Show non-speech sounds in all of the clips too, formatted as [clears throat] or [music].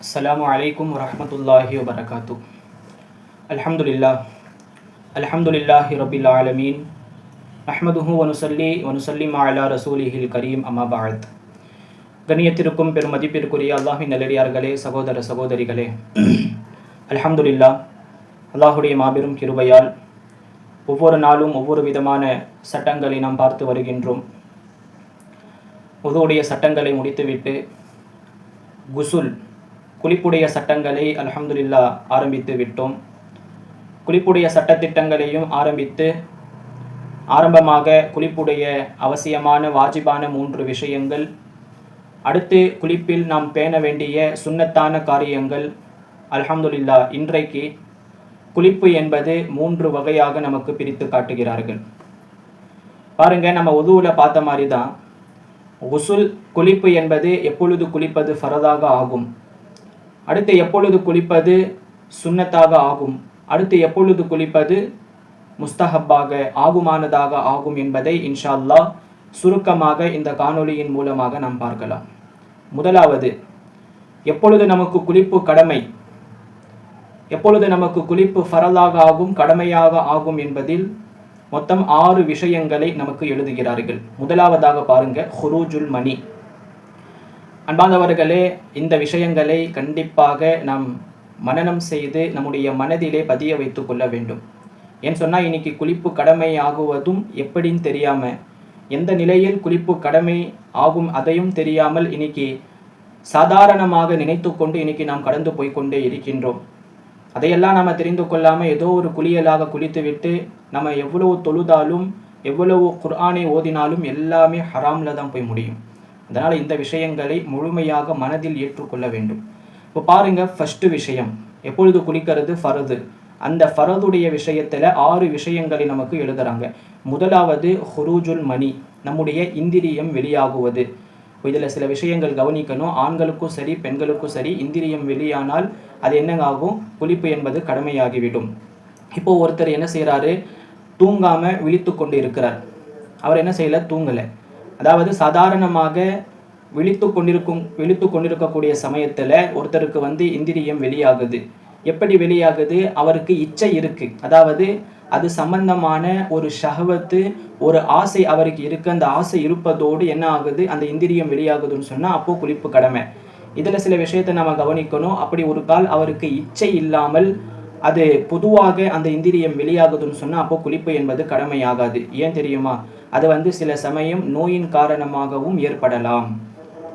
السلام عليكم ورحمة الله وبركاته الحمد لله الحمد لله رب العالمين نحمده ونصلي ونسلم على رسوله الكريم أما بعد கண்ணியத்திற்கும் பெரும் மதிப்பிற்குரிய அல்லாஹின் நல்லடியார்களே சகோதர சகோதரிகளே அல்ஹம்துலில்லா அல்லாஹுடைய மாபெரும் கிருபையால் ஒவ்வொரு நாளும் ஒவ்வொரு விதமான சட்டங்களை நாம் பார்த்து வருகின்றோம் உதுவுடைய சட்டங்களை முடித்துவிட்டு குசுல் குளிப்புடைய சட்டங்களை அல்ஹம்துலில்லா ஆரம்பித்து விட்டோம். குளிப்புடைய சட்டத்திட்டங்களையும் ஆரம்பித்து ஆரம்பமாக குளிப்புடைய அவசியமான வாஜிபான மூன்று விஷயங்கள். அடுத்து குளிப்பில் நாம் பேண வேண்டிய சுன்னத்தான காரியங்கள். அல்ஹம்துலில்லா இன்றைக்கு குளிப்பு என்பது மூன்று வகையாக நமக்கு பிரித்து காட்டுகிறார்கள். பாருங்க நம்ம உதுவில் பார்த்த மாதிரி தான் உசுல் குளிப்பு என்பது எப்பொழுது குளிப்பது ஃபரதாக ஆகும்? அடுத்து எப்பொழுது குளிப்பது சுன்னத்தாக ஆகும்? அடுத்து எப்பொழுது குளிப்பது முஸ்தஹப்பாக ஆகுமானதாக ஆகும் என்பதை இன்ஷா சுருக்கமாக இந்த காணொளியின் மூலமாக நாம் பார்க்கலாம். முதலாவது எப்பொழுது நமக்கு குளிப்பு கடமை? எப்பொழுது நமக்கு குளிப்பு ஃபரலாக ஆகும் கடமையாக ஆகும் என்பதில் மொத்தம் ஆறு விஷயங்களை நமக்கு எழுதுகிறார்கள். முதலாவதாக பாருங்க ஹுரூஜுல் மணி. அன்பாந்தவர்களே இந்த விஷயங்களை கண்டிப்பாக நாம் மனநம் செய்து நம்முடைய மனதிலே பதிய வைத்து கொள்ள வேண்டும். ஏன் சொன்னால் இன்னைக்கு குளிப்பு கடமை ஆகுவதும் எப்படின்னு தெரியாமல் எந்த நிலையில் குளிப்பு கடமை ஆகும் அதையும் தெரியாமல் இன்னைக்கு சாதாரணமாக நினைத்து கொண்டு இன்னைக்கு நாம் கடந்து போய் கொண்டே இருக்கின்றோம். அதையெல்லாம் நாம் தெரிந்து கொள்ளாமல் ஏதோ ஒரு குளியலாக குளித்துவிட்டு நம்ம எவ்வளவு தொழுதாலும் எவ்வளவு குர்ஆனை ஓதினாலும் எல்லாமே ஹராமில் தான் போய் முடியும். அதனால் இந்த விஷயங்களை முழுமையாக மனதில் ஏற்றுக்கொள்ள வேண்டும். இப்போ பாருங்கள் ஃபஸ்ட்டு விஷயம். எப்பொழுது குளிக்கிறது? ஃபரது. அந்த ஃபரதுடைய விஷயத்தில் ஆறு விஷயங்களை நமக்கு எழுதுகிறாங்க முதலாவது ஹுரூஜுல் மணி. நம்முடைய இந்திரியம் வெளியாகுவது. இதில் சில விஷயங்கள் கவனிக்கணும். ஆண்களுக்கும் சரி பெண்களுக்கும் சரி இந்திரியம் வெளியானால் அது என்னங்க ஆகும் குளிப்பு என்பது கடமையாகிவிடும். இப்போ ஒருத்தர் என்ன செய்கிறாரு தூங்காமல் விழித்து கொண்டு இருக்கிறார். அவர் என்ன செய்யலை? தூங்கலை. அதாவது சாதாரணமாக விழித்து கொண்டிருக்கும் விழித்து கொண்டிருக்கக்கூடிய சமயத்தில் ஒருத்தருக்கு வந்து இந்திரியம் வெளியாகுது. எப்படி வெளியாகுது? அவருக்கு இச்சை இருக்கு. அதாவது அது சம்பந்தமான ஒரு ஷஹவத்து ஒரு ஆசை அவருக்கு இருக்கு. அந்த ஆசை இருப்பதோடு என்ன ஆகுது? அந்த இந்திரியம் வெளியாகுதுன்னு சொன்னால் அப்போ குளிப்பு கடமை. இதில் சில விஷயத்தை நம்ம கவனிக்கணும். அப்படி ஒரு கால் அவருக்கு இச்சை இல்லாமல் அது பொதுவாக அந்த இந்திரியம் வெளியாகுதுன்னு சொன்னால் அப்போ குளிப்பு என்பது கடமையாகாது. ஏன் தெரியுமா? அது வந்து சில சமயம் நோயின் காரணமாகவும் ஏற்படலாம்.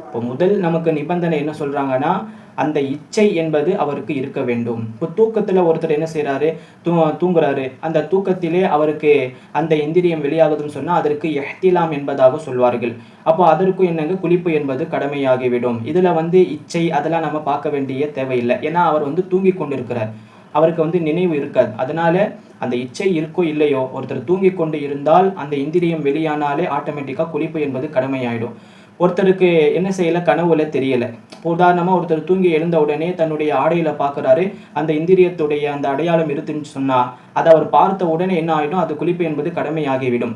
இப்போ முதல் நமக்கு நிபந்தனை என்ன சொல்கிறாங்கன்னா அந்த இச்சை என்பது அவருக்கு இருக்க வேண்டும். இப்போ தூக்கத்தில் ஒருத்தர் என்ன செய்கிறாரு தூ தூங்குறாரு. அந்த தூக்கத்திலே அவருக்கு அந்த இந்திரியம் வெளியாகுதுன்னு சொன்னால் அதற்கு எஹ்திலாம் என்பதாக சொல்வார்கள். அப்போ அதற்கும் என்னங்க? குளிப்பு என்பது கடமையாகிவிடும். இதில் வந்து இச்சை அதெல்லாம் நம்ம பார்க்க வேண்டிய தேவையில்லை. ஏன்னா அவர் வந்து தூங்கி கொண்டிருக்கிறார். அவருக்கு வந்து நினைவு இருக்காது. அதனால அந்த இச்சை இருக்கோ இல்லையோ ஒருத்தர் தூங்கி கொண்டு இருந்தால் அந்த இந்திரியம் வெளியானாலே ஆட்டோமேட்டிக்காக குளிப்பு என்பது கடமையாயிடும். ஒருத்தருக்கு என்ன செய்யல? கனவுல தெரியலை. உதாரணமாக ஒருத்தர் தூங்கி எழுந்த உடனே தன்னுடைய ஆடையில் பார்க்குறாரு அந்த இந்திரியத்துடைய அந்த அடையாளம் இருக்குன்னு சொன்னால் அதை அவர் பார்த்த உடனே என்ன ஆகிடும் அது குளிப்பு என்பது கடமையாகிவிடும்.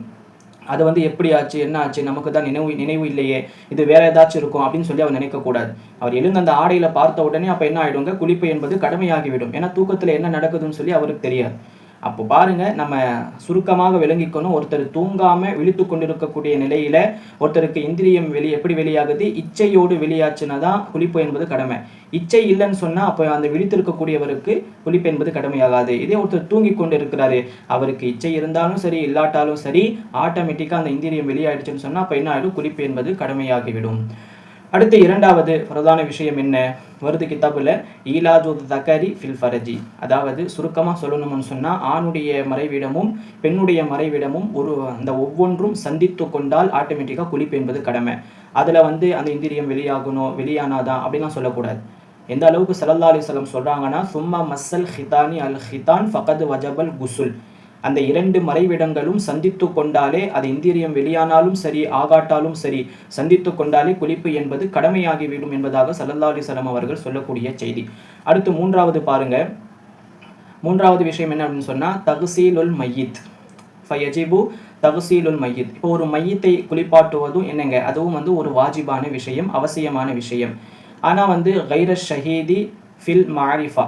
அது வந்து எப்படி ஆச்சு என்ன ஆச்சு நமக்கு தான் நினைவு நினைவு இல்லையே இது வேற ஏதாச்சும் இருக்கும் அப்படின்னு சொல்லி அவர் நினைக்கக்கூடாது. அவர் எழுந்த அந்த ஆடையில பார்த்த உடனே அப்போ என்ன ஆயிடுங்க குளிப்பு என்பது கடமையாகிவிடும். ஏன்னா தூக்கத்தில் என்ன நடக்குதுன்னு சொல்லி அவருக்கு தெரியாது. அப்போ பாருங்க நம்ம சுருக்கமாக விளங்கிக்கணும். ஒருத்தர் தூங்காம விழித்து கொண்டிருக்கக்கூடிய நிலையில ஒருத்தருக்கு இந்திரியம் வெளி எப்படி வெளியாகுது? இச்சையோடு வெளியாச்சுன்னா தான் குளிப்பு என்பது கடமை. இச்சை இல்லைன்னு சொன்னா அப்போ அந்த விழித்திருக்கக்கூடியவருக்கு குளிப்பு என்பது கடமையாகாது. இதே ஒருத்தர் தூங்கி கொண்டு இருக்கிறாரு அவருக்கு இச்சை இருந்தாலும் சரி இல்லாட்டாலும் சரி ஆட்டோமேட்டிக்காக அந்த இந்திரியம் வெளியாயிடுச்சுன்னு சொன்னா அப்போ என்ன ஆயிடும்? குளிப்பு என்பது கடமையாகிவிடும். அடுத்து இரண்டாவது பிரதான விஷயம் என்ன? வருது கித்தாபுல ஈலாஜு தக்கரி ஃபில் ஃபரஜி. அதாவது சுருக்கமாக சொல்லணும்னு சொன்னால் ஆணுடைய மறைவிடமும் பெண்ணுடைய மறைவிடமும் ஒரு அந்த ஒவ்வொன்றும் சந்தித்து கொண்டால் ஆட்டோமேட்டிக்காக குளிப்பு என்பது கடமை. அதில் வந்து அந்த இந்திரியம் வெளியாகணும் வெளியானாதான் அப்படிலாம் சொல்லக்கூடாது. எந்த அளவுக்கு சல்லா அலிஸ்லம் சொல்கிறாங்கன்னா சும்மா மஸ்ஸல் ஹிதானி அல் ஹிதான் ஃபகது வஜபல் குசுல். அந்த இரண்டு மறைவிடங்களும் சந்தித்து கொண்டாலே அது இந்திரியம் வெளியானாலும் சரி ஆகாட்டாலும் சரி சந்தித்து கொண்டாலே குளிப்பு என்பது கடமையாகிவிடும் என்பதாக சல்லல்லா அலிசலம் அவர்கள் சொல்லக்கூடிய செய்தி. அடுத்து மூன்றாவது பாருங்க. மூன்றாவது விஷயம் என்ன அப்படின்னு சொன்னால் தகுசீலுல் மையித். ஃபயஜிபு தகுசீலுல் மையித். இப்போ ஒரு மையத்தை குளிப்பாட்டுவதும் என்னங்க? அதுவும் வந்து ஒரு வாஜிபான விஷயம் அவசியமான விஷயம். ஆனால் வந்து கைர ஷஹீதி ஃபில் மாரிஃபா.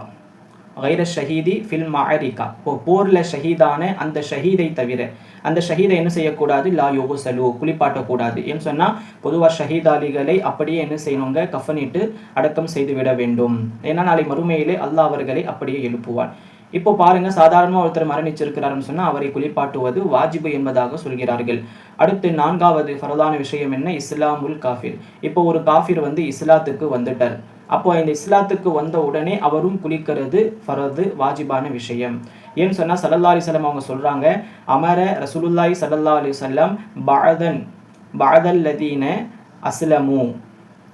கைர ஷஹீதி ஃபில் மாரிகா இப்போ போரில் ஷஹீதான அந்த ஷஹீதை தவிர அந்த ஷஹீதை என்ன செய்யக்கூடாது? லா யோகு சலு குளிப்பாட்டக்கூடாது. ஏன்னு சொன்னால் பொதுவாக ஷஹீதாலிகளை அப்படியே என்ன செய்யணுங்க? கஃபனிட்டு அடக்கம் செய்து விட வேண்டும். ஏன்னா நாளை மறுமையிலே அல்லாஹ் அவர்களை அப்படியே எழுப்புவார் இப்போ பாருங்க சாதாரணமாக ஒருத்தர் மரணிச்சிருக்கிறாருன்னு சொன்னால் அவரை குளிப்பாட்டுவது வாஜிபு என்பதாக சொல்கிறார்கள். அடுத்து நான்காவது ஃபரதான விஷயம் என்ன? இஸ்லாமுல் காஃபிர். இப்போ ஒரு காஃபிர் வந்து இஸ்லாத்துக்கு வந்துட்டார். அப்போ இந்த இஸ்லாத்துக்கு வந்த உடனே அவரும் குளிக்கிறது ஃபரது வாஜிபான விஷயம். ஏன்னு சொன்னால் சல்லல்லா அலிசல்லம் அவங்க சொல்கிறாங்க அமர ரசூலுல்லாய் சல்லல்லா அலிசல்லம் பாதன் பாதல் லதீன அஸ்லமு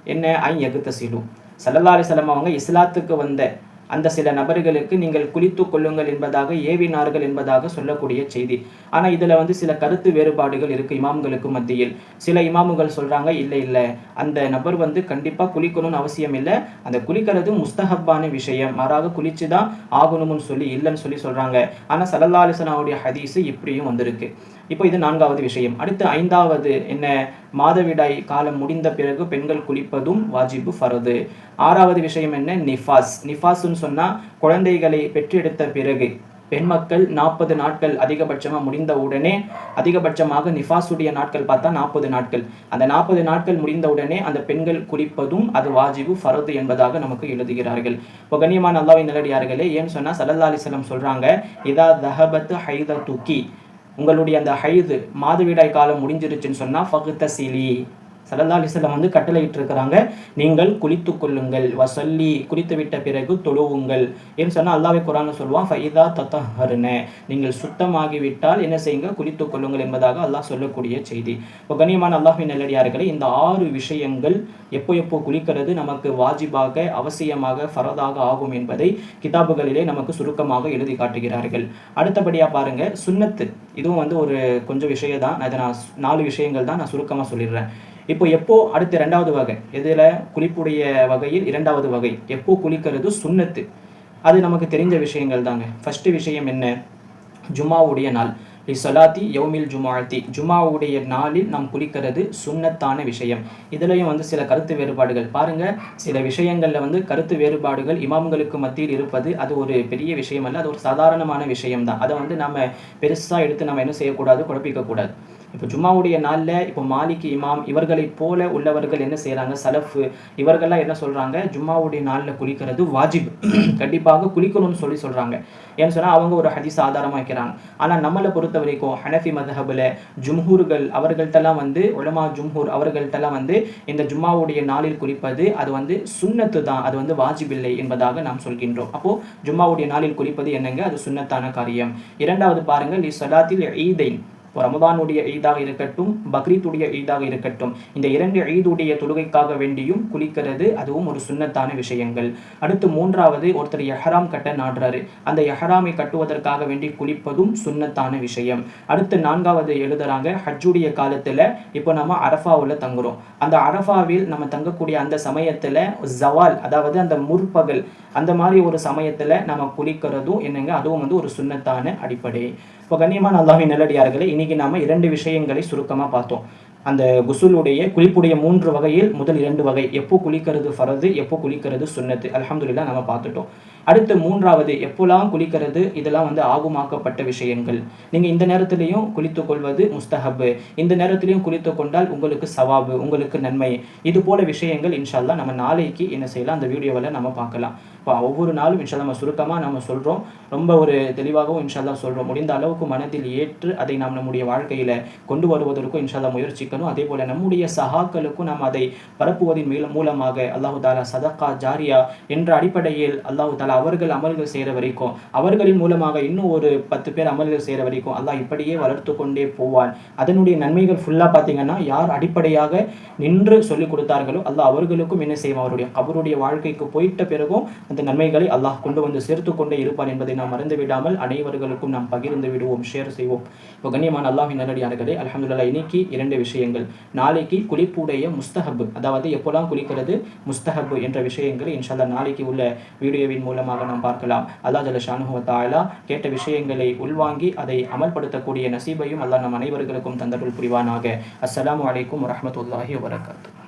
என்ன ஐ எகுத்தசிலு சல்லல்லா அலிசல்லம் அவங்க இஸ்லாத்துக்கு வந்த அந்த சில நபர்களுக்கு நீங்கள் குளித்து கொள்ளுங்கள் என்பதாக ஏவினார்கள் என்பதாக சொல்லக்கூடிய செய்தி. ஆனால் இதில் வந்து சில கருத்து வேறுபாடுகள் இருக்குது இமாம்களுக்கு மத்தியில். சில இமாமுகள் சொல்கிறாங்க இல்லை இல்லை. அந்த நபர் வந்து கண்டிப்பாக குளிக்கணும்னு அவசியம் இல்லை. அந்த குளிக்கிறது முஸ்தஹப்பான விஷயம். மாறாக குளிச்சு தான் ஆகணும்னு சொல்லி இல்லைன்னு சொல்லி சொல்கிறாங்க ஆனால் சல்லல்லா அலிசனாவுடைய ஹதீஸு இப்படியும் வந்திருக்கு. இப்போ இது நான்காவது விஷயம். அடுத்து ஐந்தாவது என்ன? மாதவிடாய் காலம் முடிந்த பிறகு பெண்கள் குளிப்பதும் வாஜிபு ஃபரது. ஆறாவது விஷயம் என்ன? நிஃபாஸ். நிஃபாஸ்ன்னு சொன்னால் குழந்தைகளை பெற்றெடுத்த பிறகு பெண் மக்கள் நாற்பது நாட்கள் அதிகபட்சமாக முடிந்த உடனே அதிகபட்சமாக நிஃபாஸுடைய நாட்கள் பார்த்தா நாற்பது நாட்கள். அந்த நாற்பது நாட்கள் முடிந்த உடனே அந்த பெண்கள் குளிப்பதும் அது வாஜிபு ஃபரது என்பதாக நமக்கு எழுதுகிறார்கள். இப்போ கண்ணியமான அல்லாவின் நிலடியார்களே ஏன்னு சொன்னால் சல்லல்லா அலிஸ்லம் சொல்கிறாங்க இதா தஹபத்து ஹைத துக்கி உங்களுடைய அந்த ஹைது மாதவிடாய் காலம் முடிஞ்சிருச்சுன்னு சொன்னால் ஃபகுத்த சிலி சல்லா அலிஸ்லாம் வந்து கட்டளையிட்டிருக்கிறாங்க. நீங்கள் குளித்து கொள்ளுங்கள். வசல்லி குளித்து விட்ட பிறகு தொழுவுங்கள் ஏன்னு சொன்னால் அல்லாவே குரான் சொல்லுவான் ஃபைதா தத்தஹருன நீங்கள் சுத்தமாகிவிட்டால் என்ன செய்யுங்க குளித்து கொள்ளுங்கள் என்பதாக அல்லாஹ் சொல்லக்கூடிய செய்தி. இப்போ கண்ணியமான அல்லாஹின் நல்லடியார்களே இந்த ஆறு விஷயங்கள் எப்போ எப்போ குளிக்கிறது நமக்கு வாஜிபாக அவசியமாக ஃபரதாக ஆகும் என்பதை கிதாபுகளிலே நமக்கு சுருக்கமாக எழுதி காட்டுகிறார்கள். அடுத்தபடியாக பாருங்கள் சுன்னத்து. இதுவும் வந்து ஒரு கொஞ்சம் விஷயம் தான் அதை நான் நாலு விஷயங்கள் தான் நான் சுருக்கமாக சொல்லிடுறேன். இப்போ எப்போ அடுத்த ரெண்டாவது வகை? இதில் குளிப்புடைய வகையில் இரண்டாவது வகை. எப்போ குளிக்கிறது? சுண்ணத்து. அது நமக்கு தெரிஞ்ச விஷயங்கள் தாங்க. ஃபஸ்ட்டு விஷயம் என்ன? ஜுமாவுடைய நாள். சொலாத்தி யௌமில் ஜுமாழ்த்தி ஜுமாவுடைய நாளில் நாம் குளிக்கிறது சுண்ணத்தான விஷயம். இதுலேயும் வந்து சில கருத்து வேறுபாடுகள். பாருங்கள் சில விஷயங்களில் வந்து கருத்து வேறுபாடுகள் இமாம்களுக்கு மத்தியில் இருப்பது அது ஒரு பெரிய விஷயம் அல்ல அது ஒரு சாதாரணமான விஷயம் தான் அதை வந்து நம்ம பெருசாக எடுத்து நம்ம என்ன செய்யக்கூடாது? குழப்பிக்கக்கூடாது. இப்போ ஜும்மாவுடைய நாளில் இப்போ மாலிக் இமாம் இவர்களைப் போல உள்ளவர்கள் என்ன செய்கிறாங்க சலஃபு. இவர்கள்லாம் என்ன சொல்கிறாங்க ஜும்மாவுடைய நாளில் குளிக்கிறது வாஜிப். [clears throat] கண்டிப்பாக குளிக்கணும்னு சொல்லி சொல்கிறாங்க ஏன்னு சொன்னால் அவங்க ஒரு ஹதீஸ் ஆதாரமாக வைக்கிறாங்க. ஆனால் நம்மளை பொறுத்த வரைக்கும் ஹனஃபி மதஹபில் ஜும்ஹூர்கள் அவர்கள்ட்டெல்லாம் வந்து உலமா ஜும்ஹூர் அவர்கள்ட்டெல்லாம் வந்து இந்த ஜும்மாவுடைய நாளில் குறிப்பது அது வந்து சுண்ணத்து தான். அது வந்து வாஜிபில்லை என்பதாக நாம் சொல்கின்றோம். அப்போது ஜும்மாவுடைய நாளில் குறிப்பது என்னங்க? அது சுண்ணத்தான காரியம். இரண்டாவது பாருங்கள் இ சலாத்தில் ஈதைன். ரமதானுடைய ஈதாக இருக்கட்டும் பக்ரீத்துடைய ஈதாக இருக்கட்டும் இந்த இரண்டு ஈதுடைய தொழுகைக்காக வேண்டியும் குளிக்கிறது அதுவும் ஒரு சுண்ணத்தான விஷயங்கள். அடுத்து மூன்றாவது ஒருத்தர் எஹராம் கட்ட நாடுறாரு. அந்த எஹராமை கட்டுவதற்காக வேண்டி குளிப்பதும் சுண்ணத்தான விஷயம். அடுத்து நான்காவது எழுதுறாங்க ஹஜ்ஜுடைய காலத்தில் இப்போ நம்ம அரஃபாவில் தங்குறோம். அந்த அரஃபாவில் நம்ம தங்கக்கூடிய அந்த சமயத்தில் ஜவால் அதாவது அந்த முற்பகல் அந்த மாதிரி ஒரு சமயத்தில் நம்ம குளிக்கிறதும் என்னங்க அதுவும் வந்து ஒரு சுண்ணத்தான அடிப்படை. இப்போ கண்ணியமான அல்லாஹின் நல்லடியார்களே இன்றைக்கி நாம் இரண்டு விஷயங்களை சுருக்கமாக பார்த்தோம். அந்த குசுலுடைய குளிப்புடைய மூன்று வகையில் முதல் இரண்டு வகை எப்போ குளிக்கிறது ஃபரது எப்போ குளிக்கிறது சுண்ணத்து அலமதுல்லா நம்ம பார்த்துட்டோம். அடுத்து மூன்றாவது எப்போலாம் குளிக்கிறது இதெல்லாம் வந்து ஆகுமாக்கப்பட்ட விஷயங்கள். நீங்கள் இந்த நேரத்திலையும் குளித்து கொள்வது முஸ்தஹப்பு. இந்த நேரத்திலையும் குளித்து கொண்டால் உங்களுக்கு சவாபு உங்களுக்கு நன்மை. இது போல விஷயங்கள் இன்ஷால்லா நம்ம நாளைக்கு என்ன செய்யலாம் அந்த வீடியோவில் நம்ம பார்க்கலாம். ஒவ்வொரு நாளும் இன்ஷா நம்ம சுருக்கமாக நம்ம சொல்கிறோம் ரொம்ப ஒரு தெளிவாகவும் இன்ஷால்லா சொல்கிறோம் முடிந்த அளவுக்கு மனதில் ஏற்று அதை நாம் நம்முடைய வாழ்க்கையில் கொண்டு வருவதற்கும் இன்ஷால்லா முயற்சிக்கணும். அதே போல் நம்முடைய சகாக்களுக்கும் நாம் அதை பரப்புவதன் மீள மூலமாக அல்லாஹு தாலா சதக்கா ஜாரியா என்ற அடிப்படையில் அல்லாஹு தாலா அவர்கள் அமல்கள் செய்கிற வரைக்கும் அவர்களின் மூலமாக இன்னும் ஒரு பத்து பேர் அமல்கள் செய்கிற வரைக்கும் அல்லாஹ் இப்படியே வளர்த்து கொண்டே போவான். அதனுடைய நன்மைகள் ஃபுல்லாக பார்த்தீங்கன்னா யார் அடிப்படையாக நின்று சொல்லிக் கொடுத்தார்களோ அல்லாஹ் அவர்களுக்கும் என்ன செய்வோம் அவருடைய அவருடைய வாழ்க்கைக்கு போயிட்ட பிறகும் அந்த நன்மைகளை அல்லாஹ் கொண்டு வந்து சேர்த்து கொண்டே இருப்பான் என்பதை நாம் மறந்து விடாமல் அனைவர்களுக்கும் நாம் பகிர்ந்து விடுவோம் ஷேர் செய்வோம். இப்போ கண்ணியமான அல்லாஹின் நல்லடியார்களே அலமதுல்லா இன்னைக்கு இரண்டு விஷயங்கள். நாளைக்கு குளிப்புடைய முஸ்தஹப் அதாவது எப்போலாம் குளிக்கிறது? முஸ்தஹப் என்ற விஷயங்களை இன்ஷால்லா நாளைக்கு உள்ள வீடியோவின் மூலமாக நாம் பார்க்கலாம். அல்லா ஜல ஷானுவத்தாலா கேட்ட விஷயங்களை உள்வாங்கி அதை அமல்படுத்தக்கூடிய நசீபையும் அல்லாஹ் நம் அனைவர்களுக்கும் தந்தருள் புரிவானாக. அஸ்லாம் வலைக்கம் வரமத்துல்லாஹி வரகாத்து